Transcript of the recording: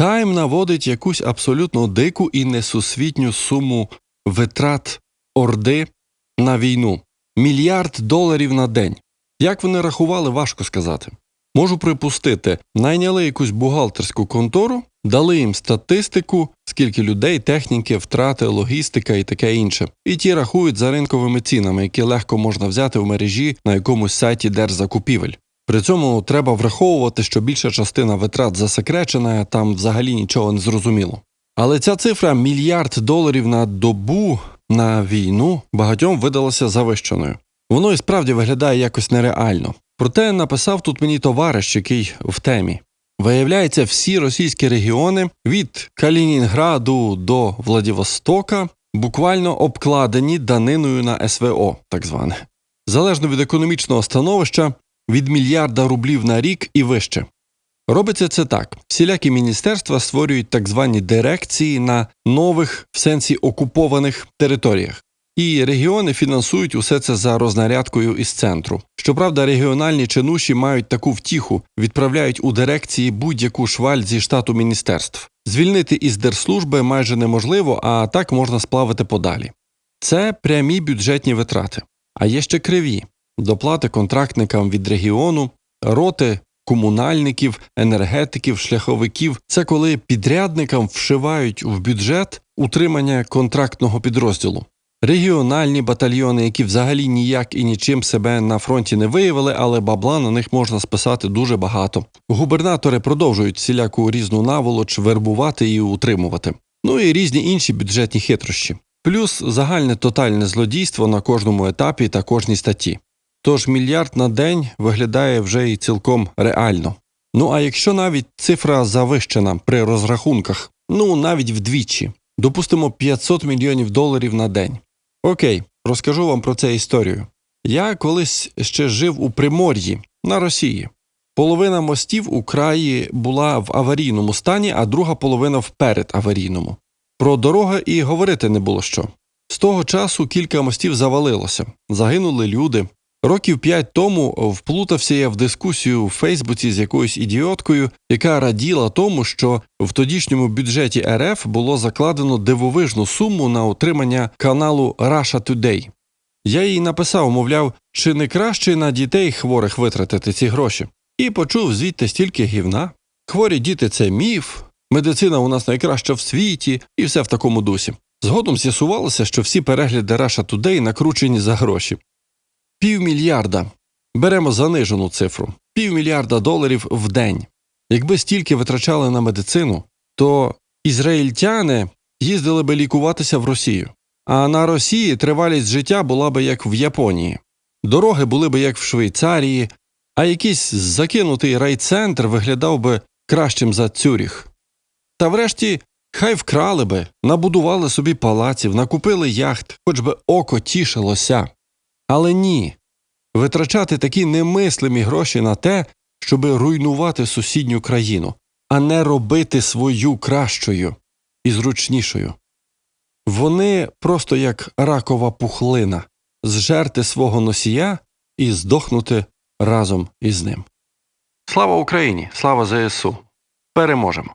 Тайм наводить якусь абсолютно дику і несусвітню суму витрат Орди на війну мільярд доларів на день. Як вони рахували, важко сказати. Можу припустити, найняли якусь бухгалтерську контору, дали їм статистику, скільки людей, техніки, втрати, логістика і таке інше. І ті рахують за ринковими цінами, які легко можна взяти в мережі на якомусь сайті держзакупівель. При цьому треба враховувати, що більша частина витрат засекречена, там взагалі нічого не зрозуміло. Але ця цифра мільярд доларів на добу на війну багатьом видалася завищеною. Воно і справді виглядає якось нереально. Проте написав тут мені товариш, який в темі. Виявляється, всі російські регіони від Калінінграду до Владивостока буквально обкладені даниною на СВО, так зване, залежно від економічного становища від мільярда рублів на рік і вище. Робиться це так: всілякі міністерства створюють так звані дирекції на нових в сенсі окупованих територіях. І регіони фінансують усе це за рознарядкою із центру. Щоправда, регіональні чинуші мають таку втіху, відправляють у дирекції будь-яку шваль зі штату міністерств. Звільнити із держслужби майже неможливо, а так можна сплавити подалі. Це прямі бюджетні витрати. А є ще криві доплати контрактникам від регіону, роти комунальників, енергетиків, шляховиків. Це коли підрядникам вшивають в бюджет утримання контрактного підрозділу. Регіональні батальйони, які взагалі ніяк і нічим себе на фронті не виявили, але бабла на них можна списати дуже багато. Губернатори продовжують всіляку різну наволоч вербувати і утримувати. Ну і різні інші бюджетні хитрощі. Плюс загальне тотальне злодійство на кожному етапі та кожній статті. Тож мільярд на день виглядає вже і цілком реально. Ну а якщо навіть цифра завищена при розрахунках, ну навіть вдвічі, допустимо 500 мільйонів доларів на день. Окей, розкажу вам про це історію. Я колись ще жив у Примор'ї на Росії. Половина мостів у краї була в аварійному стані, а друга половина в передаварійному. Про дороги і говорити не було що. З того часу кілька мостів завалилося, загинули люди. Років п'ять тому вплутався я в дискусію в Фейсбуці з якоюсь ідіоткою, яка раділа тому, що в тодішньому бюджеті РФ було закладено дивовижну суму на утримання каналу Russia Today. Я їй написав, мовляв, чи не краще на дітей хворих витратити ці гроші, і почув звідти стільки гівна. Хворі діти це міф, медицина у нас найкраща в світі, і все в такому дусі. Згодом з'ясувалося, що всі перегляди Russia Today накручені за гроші. Півмільярда. Беремо занижену цифру. Півмільярда доларів в день. Якби стільки витрачали на медицину, то ізраїльтяни їздили би лікуватися в Росію. А на Росії тривалість життя була би як в Японії. Дороги були би як в Швейцарії, а якийсь закинутий райцентр виглядав би кращим за Цюріх. Та врешті хай вкрали би, набудували собі палаців, накупили яхт, хоч би око тішилося. Але ні. Витрачати такі немислимі гроші на те, щоби руйнувати сусідню країну, а не робити свою кращою і зручнішою. Вони просто як ракова пухлина зжерти свого носія і здохнути разом із ним. Слава Україні! Слава ЗСУ! Переможемо!